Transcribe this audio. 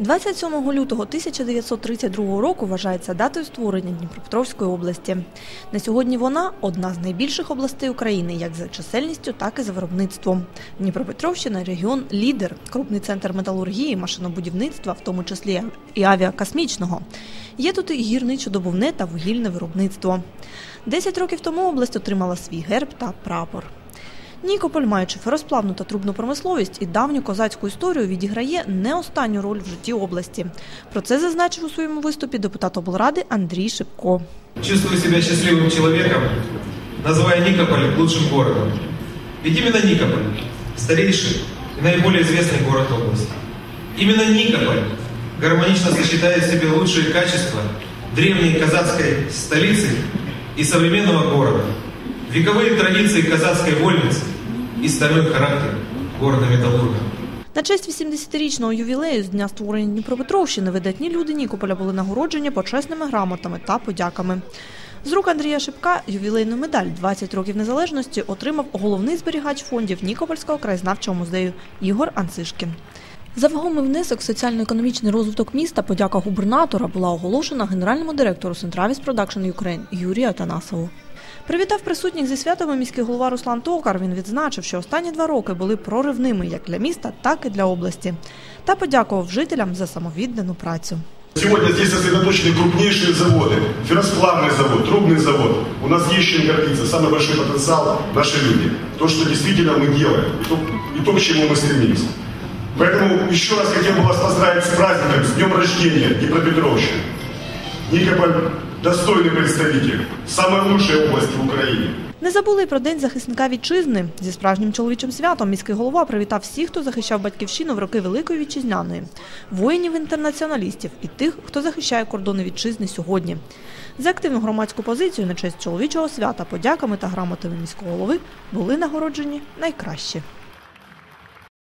27 лютого 1932 року вважається датою створення Дніпропетровської області. На сьогодні вона одна з найбільших областей України як за чисельністю, так і за виробництвом. Дніпропетровщина регіон лідер, крупний центр металургії, машинобудівництва, в тому числі і авіакосмічного. Є тут і гірничо-добувне та вугільне виробництво. Десять років тому область отримала свій герб та прапор. Нікополь, маючи феросплавну та трубну промисловість і давню козацьку історію, відіграє не останню роль в житті області. Про це зазначив у своєму виступі депутат облради Андрій Шипко. Чувствую себя счастливым человеком, называя Никополь лучшим городом. Ведь именно Никополь – старейший и наиболее известный город области. Именно Никополь гармонично сочетает в себе лучшие качества древней казацкой столицы и современного города, вековые традиции казацкой вольницы и стальной характер города-металлурга. На честь 80-річного ювілею з дня створення Дніпропетровщини видатні люди Нікополя були нагороджені почесними грамотами та подяками. З рук Андрія Шипка ювілейну медаль «20 років незалежності отримав головний зберігач фондів Нікопольського краєзнавчого музею Ігор Анцишкін. За вагомий внесок в соціально-економічний розвиток міста подяка губернатора була оголошена генеральному директору Centravis Production Ukraine Юрію Атанасову. Привітав присутніх зі святами міський голова Руслан Токар. Він відзначив, що останні два роки були проривними як для міста, так і для області. Та подякував жителям за самовіддану працю. Сегодня здесь сосредоточены крупнейшие заводы. Ферросплавный завод, трубный завод. У нас есть чем гордиться. Самый большой потенциал – наши люди. То, что действительно мы делаем. И то, и то к чему мы стремимся. Поэтому еще раз хотел бы вас поздравить с праздником, с днем рождения Днепропетровщины. Никополь – достойный представитель самой лучшей области в Украине. Не забули й про День захисника вітчизни. Зі справжнім чоловічим святом міський голова привітав всіх, хто захищав батьківщину в роки Великої вітчизняної, воїнів-інтернаціоналістів і тих, хто захищає кордони вітчизни сьогодні. За активну громадську позицію на честь чоловічого свята, подяками та грамотами міського голови були нагороджені найкращі.